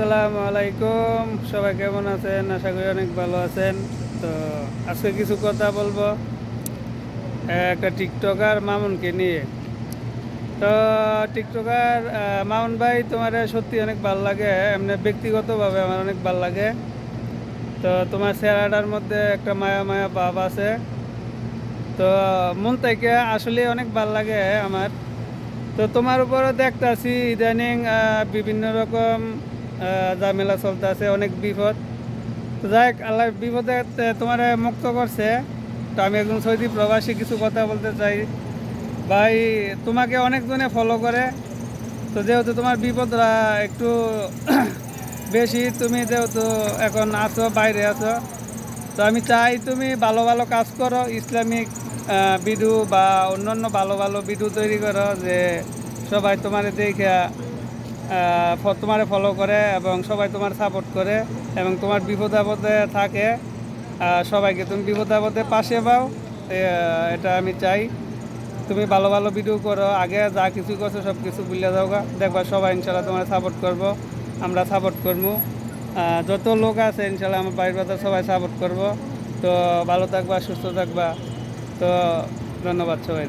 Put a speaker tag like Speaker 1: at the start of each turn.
Speaker 1: আসসালামু আলাইকুম। সবাই কেমন আছেন? আশা করি অনেক ভালো আছেন। তো আজকে কিছু কথা বলব। একটা টিকটকার মামুনকে নিয়ে। তো টিকটকার মামুন ভাই, তোমার সত্যি অনেক ভালো লাগে। এমনি ব্যক্তিগতভাবে আমার অনেক ভালো লাগে। তো তোমার চেহারাটার মধ্যে একটা মায়া মায়া ভাব আছে। তো মন থেকে আসলে অনেক ভালো লাগে আমার। তো তোমার উপরও দেখতাছি ইদানিং বিভিন্ন রকম আহ, চলতে আছে অনেক বিপদ। তো যাই হোক, আল্লাহ বিপদে তোমার মুক্ত করছে। তো আমি একজন সৌদি প্রবাসী কিছু কথা বলতে চাই। ভাই তোমাকে অনেকজনে ফলো করে। তো যেহেতু তোমার বিপদরা একটু বেশি তুমি যেহেতু এখন আছো বাইরে আছো তো আমি চাই তুমি ভালো ভালো কাজ করো ইসলামিক ভিডিও বা অন্যান্য ভালো ভালো ভিডিও তৈরি করো যে সবাই তোমার দেখে তোমারে ফলো করে এবং সবাই তোমার সাপোর্ট করে এবং তোমার বিপদ আপদে থাকে। সবাইকে তুমি বিপদ আপদে পাশে পাও। এটা আমি চাই। তুমি ভালো ভালো ভিডিও করো। আগে যা কিছু করছ সব কিছু ভুলে যাও। দেখবা সবাই ইনশাল্লাহ তোমার সাপোর্ট করব। আমরা সাপোর্ট করব। যত লোক আছে ইনশাল্লাহ আমার বাড়ির বাজার সবাই সাপোর্ট করব। তো ভালো থাকবা, সুস্থ থাকবা। তো ধন্যবাদ সবাই